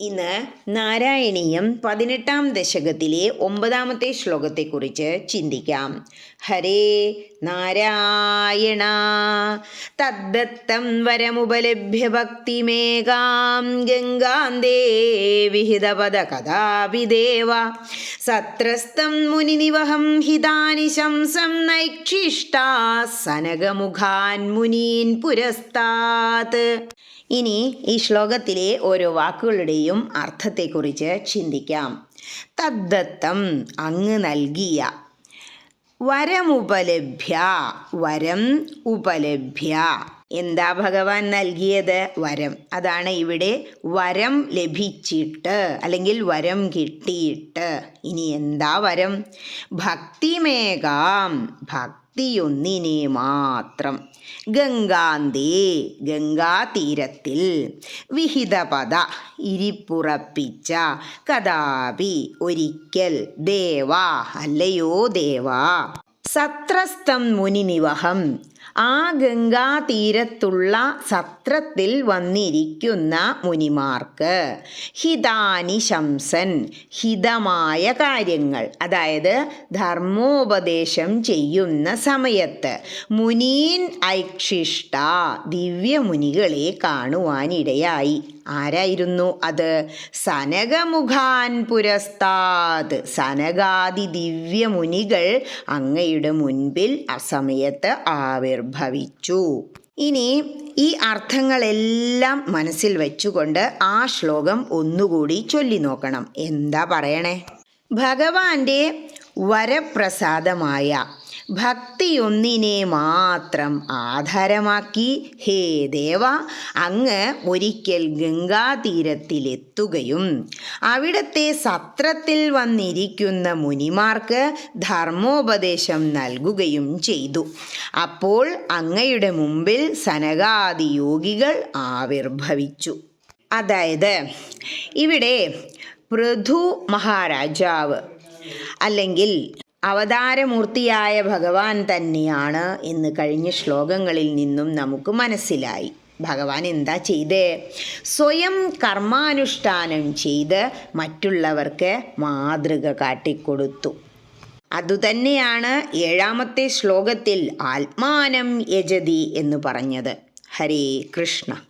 ഇന്ന് നാരായണീയം പതിനെട്ടാം ദശകത്തിലെ ഒമ്പതാമത്തെ ശ്ലോകത്തെക്കുറിച്ച് ചിന്തിക്കാം. ഹരേ നാരായണ. തദ്ദത്തം വരമുപലഭ്യ ഭക്തിമേകാം ഗംഗാന്തേ വിഹിതപദ കഥാപി ദേവ സത്രസ്തം മുനിനിവഹം ഹിതാനി ശംസം നൈക്ഷിഷ്ടാ സനകമുഖാൻ മുനീൻ പുരസ്താത്. ഇനി ഈ ശ്ലോകത്തിലെ ഓരോ വാക്കുകളുടെയും അർത്ഥത്തെക്കുറിച്ച് ചിന്തിക്കാം. തദ്ദത്തം അങ്ങ് നൽകിയ. വരമുപലഭ്യ വരം ഉപലഭ്യ. എന്താ ഭഗവാൻ നൽകിയത്? വരം. അതാണ് ഇവിടെ വരം ലഭിച്ചിട്ട് അല്ലെങ്കിൽ വരം കിട്ടിയിട്ട്. ഇനി എന്താ വരം? ഭക്തിമേകാം ഭക്തിയൊന്നിനെ മാത്രം. ഗംഗാന്തേ ഗംഗാതീരത്തിൽ വിഹിതപദ ഇരിപ്പുറപ്പിച്ച കഥാപി ഒരിക്കൽ ദേവാ അല്ലയോ ദേവാ? സത്രസ്ഥം മുനിനിവഹം ആ ഗംഗാതീരത്തുള്ള സത്രത്തിൽ വന്നിരിക്കുന്ന മുനിമാർക്ക് ഹിതാനി ശംസൻ ഹിതമായ കാര്യങ്ങൾ അതായത് ധർമ്മോപദേശം ചെയ്യുന്ന സമയത്ത് മുനീൻ ഐക്ഷിഷ്ട ദിവ്യമുനികളെ കാണുവാനിടയായി. ആരായിരുന്നു അത്? സനകമുഖാൻ പുരസ്താത് സനകാദി ദിവ്യമുനികൾ അങ്ങയുടെ മുൻപിൽ അസമയത്ത് ആവിർഭവിച്ചു. ഇനി ഈ അർത്ഥങ്ങളെല്ലാം മനസ്സിൽ വെച്ചുകൊണ്ട് ആ ശ്ലോകം ഒന്നുകൂടി ചൊല്ലി നോക്കണം. എന്താ പറയണേ? ഭഗവാന്റെ വരപ്രസാദമായ ഭക്തിയൊന്നിനെ മാത്രം ആധാരമാക്കി ഹേ ദേവ അങ്ങ് ഒരിക്കൽ ഗംഗാതീരത്തിലെത്തുകയും. അവിടത്തെ സത്രത്തിൽ വന്നിരിക്കുന്ന മുനിമാർക്ക് ധർമ്മോപദേശം നൽകുകയും ചെയ്തു. അപ്പോൾ അങ്ങയുടെ മുമ്പിൽ സനകാദി യോഗികൾ ആവിർഭവിച്ചു. അതായത് ഇവിടെ പൃഥു മഹാരാജാവ് അല്ലെങ്കിൽ അവതാരമൂർത്തിയായ ഭഗവാൻ തന്നെയാണ് എന്ന് കഴിഞ്ഞ ശ്ലോകങ്ങളിൽ നിന്നും നമുക്ക് മനസ്സിലായി. ഭഗവാൻ എന്താ ചെയ്തേ? സ്വയം കർമാനുഷ്ഠാനം ചെയ്ത് മറ്റുള്ളവർക്ക് മാതൃക കാട്ടിക്കൊടുത്തു. അതുതന്നെയാണ് ഏഴാമത്തെ ശ്ലോകത്തിൽ ആത്മാനം യജതി എന്ന് പറഞ്ഞത്. ഹരേ കൃഷ്ണ.